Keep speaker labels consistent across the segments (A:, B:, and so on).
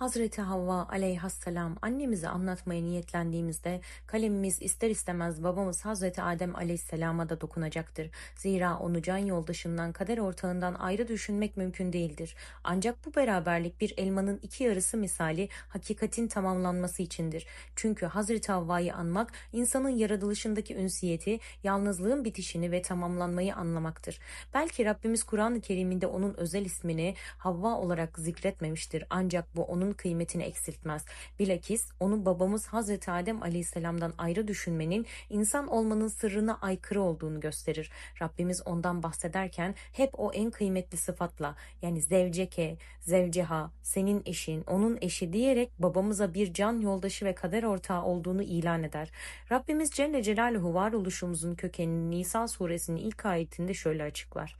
A: Hazreti Havva aleyhisselam annemize anlatmaya niyetlendiğimizde kalemimiz ister istemez babamız Hazreti Adem aleyhisselama da dokunacaktır. Zira onu can yoldaşından kader ortağından ayrı düşünmek mümkün değildir. Ancak bu beraberlik bir elmanın iki yarısı misali hakikatin tamamlanması içindir. Çünkü Hazreti Havva'yı anmak insanın yaratılışındaki ünsiyeti, yalnızlığın bitişini ve tamamlanmayı anlamaktır. Belki Rabbimiz Kur'an-ı Kerim'inde onun özel ismini Havva olarak zikretmemiştir. Ancak bu onun kıymetini eksiltmez. Bilakis onu babamız Hazreti Adem Aleyhisselam'dan ayrı düşünmenin insan olmanın sırrına aykırı olduğunu gösterir. Rabbimiz ondan bahsederken hep o en kıymetli sıfatla yani zevceke, zevceha, senin eşin, onun eşi diyerek babamıza bir can yoldaşı ve kader ortağı olduğunu ilan eder. Rabbimiz Celle Celaluhu varoluşumuzun kökenini Nisa suresinin ilk ayetinde şöyle açıklar.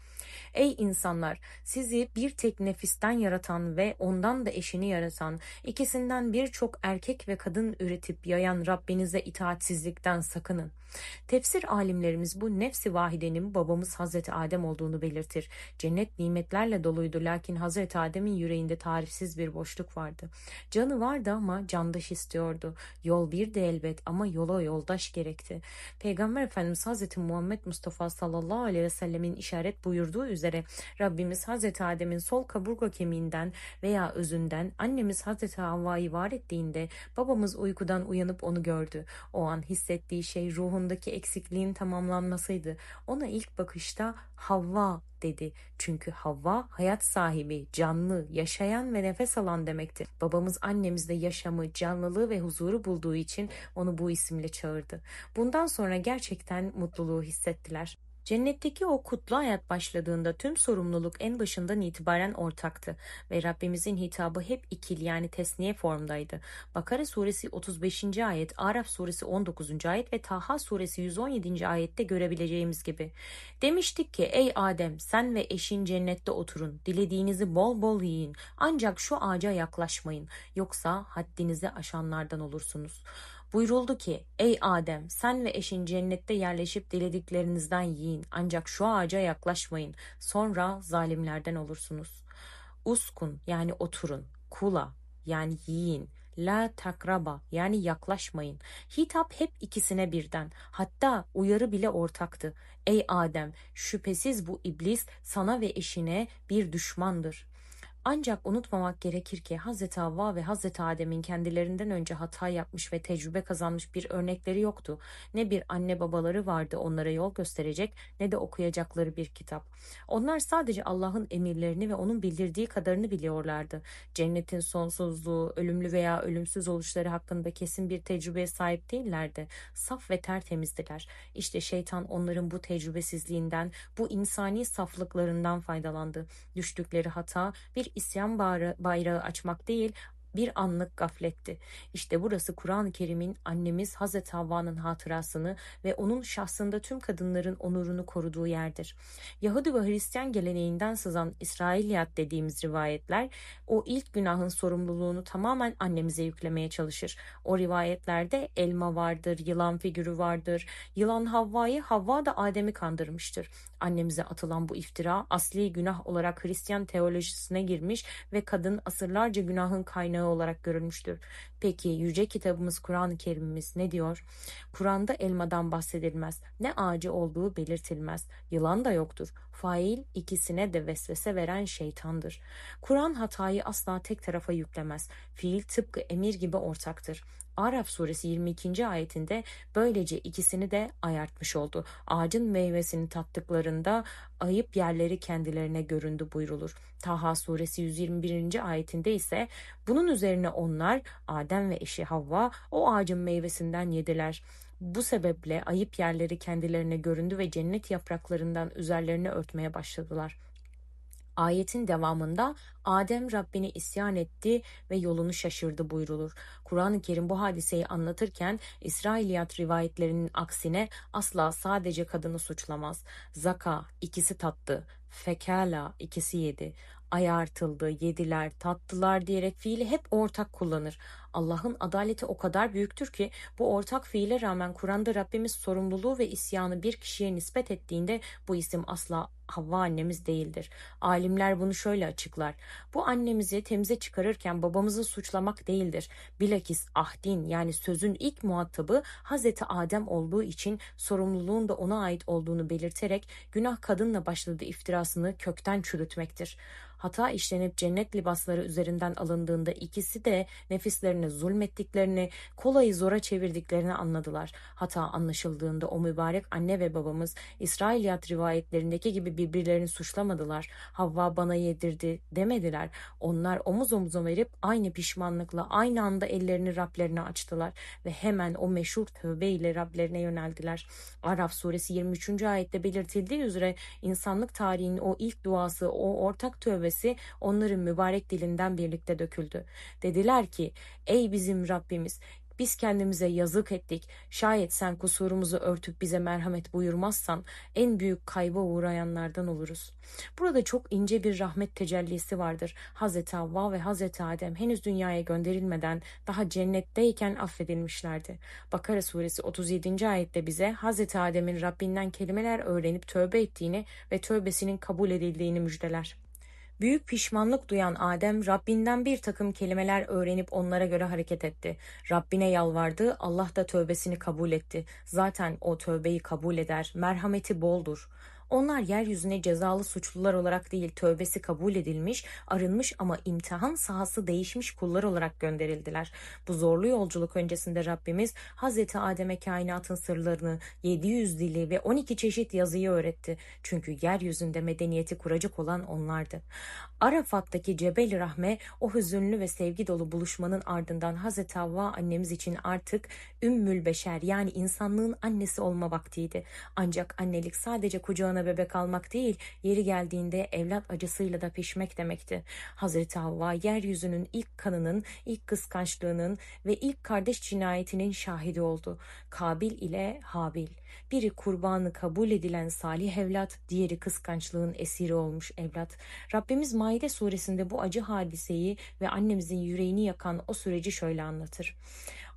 A: Ey insanlar sizi bir tek nefisten yaratan ve ondan da eşini yaratan, ikisinden birçok erkek ve kadın üretip yayan Rabbinize itaatsizlikten sakının. Tefsir alimlerimiz bu nefsi vahidenin babamız Hazreti Adem olduğunu belirtir. Cennet nimetlerle doluydu lakin Hazreti Adem'in yüreğinde tarifsiz bir boşluk vardı. Canı vardı ama candaş istiyordu. Yol bir de elbet ama yola yoldaş gerekti. Peygamber Efendimiz Hazreti Muhammed Mustafa sallallahu aleyhi ve sellemin işaret buyurduğu üzere Rabbimiz Hazreti Adem'in sol kaburga kemiğinden veya özünden annemiz Hazreti Havva'yı var ettiğinde babamız uykudan uyanıp onu gördü. O an hissettiği şey ruhundaki eksikliğin tamamlanmasıydı. Ona ilk bakışta Havva dedi. Çünkü Havva hayat sahibi, canlı, yaşayan ve nefes alan demektir. Babamız annemizde yaşamı, canlılığı ve huzuru bulduğu için onu bu isimle çağırdı. Bundan sonra gerçekten mutluluğu hissettiler. Cennetteki o kutlu hayat başladığında tüm sorumluluk en başından itibaren ortaktı ve Rabbimizin hitabı hep ikili yani tesniye formdaydı. Bakara suresi 35. ayet, Araf suresi 19. ayet ve Taha suresi 117. ayette görebileceğimiz gibi. Demiştik ki ey Adem sen ve eşin cennette oturun, dilediğinizi bol bol yiyin ancak şu ağaca yaklaşmayın yoksa haddinizi aşanlardan olursunuz. Buyuruldu ki ey Adem sen ve eşin cennette yerleşip dilediklerinizden yiyin ancak şu ağaca yaklaşmayın sonra zalimlerden olursunuz. Uskun yani oturun, kula yani yiyin, la takraba yani yaklaşmayın. Hitap hep ikisine birden. Hatta uyarı bile ortaktı. Ey Adem şüphesiz bu iblis sana ve eşine bir düşmandır. Ancak unutmamak gerekir ki Hz. Havva ve Hz. Adem'in kendilerinden önce hata yapmış ve tecrübe kazanmış bir örnekleri yoktu. Ne bir anne babaları vardı onlara yol gösterecek ne de okuyacakları bir kitap. Onlar sadece Allah'ın emirlerini ve onun bildirdiği kadarını biliyorlardı. Cennetin sonsuzluğu, ölümlü veya ölümsüz oluşları hakkında kesin bir tecrübeye sahip değillerdi. Saf ve tertemizdiler. İşte şeytan onların bu tecrübesizliğinden, bu insani saflıklarından faydalandı. Düştükleri hata bir isyan bayrağı açmak değil bir anlık gafletti. İşte burası Kur'an-ı Kerim'in annemiz Hazreti Havva'nın hatırasını ve onun şahsında tüm kadınların onurunu koruduğu yerdir. Yahudi ve Hristiyan geleneğinden sızan İsrailiyat dediğimiz rivayetler o ilk günahın sorumluluğunu tamamen annemize yüklemeye çalışır. O rivayetlerde elma vardır, yılan figürü vardır. Yılan Havva'yı, Havva da Adem'i kandırmıştır. Annemize atılan bu iftira asli günah olarak Hristiyan teolojisine girmiş ve kadın asırlarca günahın kaynağı kaynağı olarak görülmüştür. Peki yüce kitabımız Kur'an-ı Kerim'imiz ne diyor? Kur'an'da elmadan bahsedilmez. Ne ağacı olduğu belirtilmez. Yılan da yoktur. Fail ikisine de vesvese veren şeytandır. Kur'an hatayı asla tek tarafa yüklemez. Fiil tıpkı emir gibi ortaktır. Araf suresi 22. ayetinde böylece ikisini de ayartmış oldu. Ağacın meyvesini tattıklarında ayıp yerleri kendilerine göründü buyrulur. Taha suresi 121. ayetinde ise bunun üzerine onlar Adem ve eşi Havva o ağacın meyvesinden yediler. Bu sebeple ayıp yerleri kendilerine göründü ve cennet yapraklarından üzerlerini örtmeye başladılar.'' Ayetin devamında Adem Rabbini isyan etti ve yolunu şaşırdı buyrulur. Kur'an-ı Kerim bu hadiseyi anlatırken İsrailiyat rivayetlerinin aksine asla sadece kadını suçlamaz. Zaka ikisi tattı, fekala ikisi yedi, ayartıldı, yediler, tattılar diyerek fiili hep ortak kullanır. Allah'ın adaleti o kadar büyüktür ki bu ortak fiile rağmen Kur'an'da Rabbimiz sorumluluğu ve isyanı bir kişiye nispet ettiğinde bu isim asla Havva annemiz değildir. Alimler bunu şöyle açıklar. Bu annemizi temize çıkarırken babamızı suçlamak değildir. Bilakis ahdin yani sözün ilk muhatabı Hazreti Adem olduğu için sorumluluğun da ona ait olduğunu belirterek günah kadınla başladığı iftirasını kökten çürütmektir hata işlenip cennet libasları üzerinden alındığında ikisi de nefislerine zulmettiklerini, kolayı zora çevirdiklerini anladılar. Hata anlaşıldığında o mübarek anne ve babamız İsrailiyat rivayetlerindeki gibi birbirlerini suçlamadılar. Havva bana yedirdi demediler. Onlar omuz omuza verip aynı pişmanlıkla aynı anda ellerini Rablerine açtılar ve hemen o meşhur tövbe ile Rablerine yöneldiler. Araf suresi 23. ayette belirtildiği üzere insanlık tarihinin o ilk duası, o ortak tövbe tövbesi onların mübarek dilinden birlikte döküldü. Dediler ki ey bizim Rabbimiz biz kendimize yazık ettik. Şayet sen kusurumuzu örtüp bize merhamet buyurmazsan en büyük kayba uğrayanlardan oluruz. Burada çok ince bir rahmet tecellisi vardır. Hazreti Havva ve Hazreti Adem henüz dünyaya gönderilmeden daha cennetteyken affedilmişlerdi. Bakara suresi 37. ayette bize Hazreti Adem'in Rabbinden kelimeler öğrenip tövbe ettiğini ve tövbesinin kabul edildiğini müjdeler. Büyük pişmanlık duyan Adem Rabbinden bir takım kelimeler öğrenip onlara göre hareket etti. Rabbine yalvardı, Allah da tövbesini kabul etti. Zaten o tövbeyi kabul eder, merhameti boldur. Onlar yeryüzüne cezalı suçlular olarak değil tövbesi kabul edilmiş, arınmış ama imtihan sahası değişmiş kullar olarak gönderildiler. Bu zorlu yolculuk öncesinde Rabbimiz Hazreti Adem'e kainatın sırlarını, 700 dili ve 12 çeşit yazıyı öğretti. Çünkü yeryüzünde medeniyeti kuracak olan onlardı. Arafat'taki Cebel Rahme o hüzünlü ve sevgi dolu buluşmanın ardından Hazreti Havva annemiz için artık Ümmül Beşer yani insanlığın annesi olma vaktiydi. Ancak annelik sadece kucağına bebek almak değil, yeri geldiğinde evlat acısıyla da pişmek demekti. Hazreti Havva yeryüzünün ilk kanının, ilk kıskançlığının ve ilk kardeş cinayetinin şahidi oldu. Kabil ile Habil. Biri kurbanı kabul edilen salih evlat, diğeri kıskançlığın esiri olmuş evlat. Rabbimiz Maide suresinde bu acı hadiseyi ve annemizin yüreğini yakan o süreci şöyle anlatır.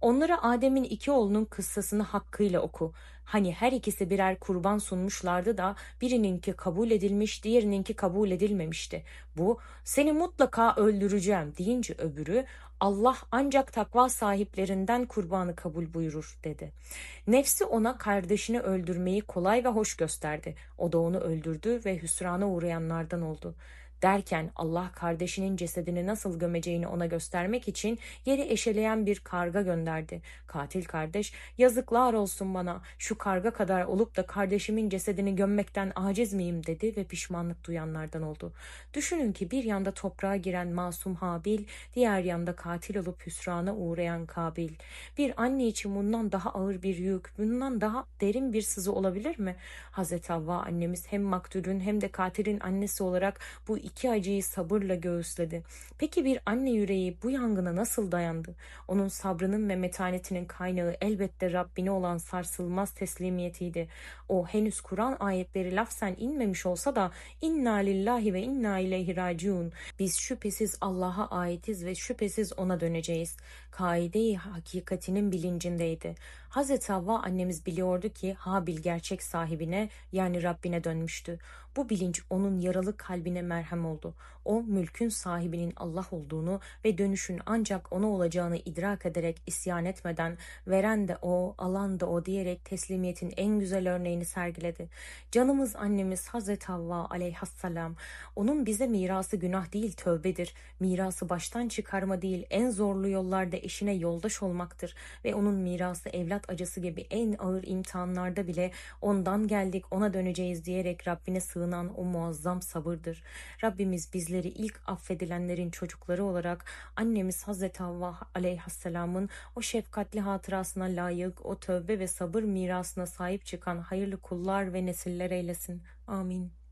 A: Onlara Adem'in iki oğlunun kıssasını hakkıyla oku. Hani her ikisi birer kurban sunmuşlardı da birininki kabul edilmiş, diğerininki kabul edilmemişti. Bu seni mutlaka öldüreceğim deyince öbürü Allah ancak takva sahiplerinden kurbanı kabul buyurur dedi. Nefsi ona kardeşini öldürmeyi kolay ve hoş gösterdi. O da onu öldürdü ve hüsrana uğrayanlardan oldu. Derken Allah kardeşinin cesedini nasıl gömeceğini ona göstermek için yeri eşeleyen bir karga gönderdi. Katil kardeş yazıklar olsun bana şu karga kadar olup da kardeşimin cesedini gömmekten aciz miyim dedi ve pişmanlık duyanlardan oldu. Düşünün ki bir yanda toprağa giren masum Habil, diğer yanda katil olup hüsrana uğrayan Kabil. Bir anne için bundan daha ağır bir yük, bundan daha derin bir sızı olabilir mi? Hazreti Havva annemiz hem maktulün hem de katilin annesi olarak bu iki acıyı sabırla göğüsledi. Peki bir anne yüreği bu yangına nasıl dayandı? Onun sabrının ve metanetinin kaynağı elbette Rabbine olan sarsılmaz teslimiyetiydi. O henüz Kur'an ayetleri lafzen inmemiş olsa da inna lillahi ve inna ileyhi raciun. Biz şüphesiz Allah'a aitiz ve şüphesiz ona döneceğiz. Kaide-i hakikatinin bilincindeydi. Hazreti Havva annemiz biliyordu ki Habil gerçek sahibine yani Rabbine dönmüştü. Bu bilinç onun yaralı kalbine merhem oldu. O mülkün sahibinin Allah olduğunu ve dönüşün ancak ona olacağını idrak ederek isyan etmeden veren de o, alan da o diyerek teslimiyetin en güzel örneğini sergiledi. Canımız annemiz Hazreti Havva aleyhisselam onun bize mirası günah değil tövbedir. Mirası baştan çıkarma değil en zorlu yollarda eşine yoldaş olmaktır ve onun mirası evlat acısı gibi en ağır imtihanlarda bile ondan geldik ona döneceğiz diyerek Rabbine sığınan o muazzam sabırdır. Rabbimiz bizleri ilk affedilenlerin çocukları olarak annemiz Hazreti Havva aleyhisselamın o şefkatli hatırasına layık o tövbe ve sabır mirasına sahip çıkan hayırlı kullar ve nesiller eylesin. Amin.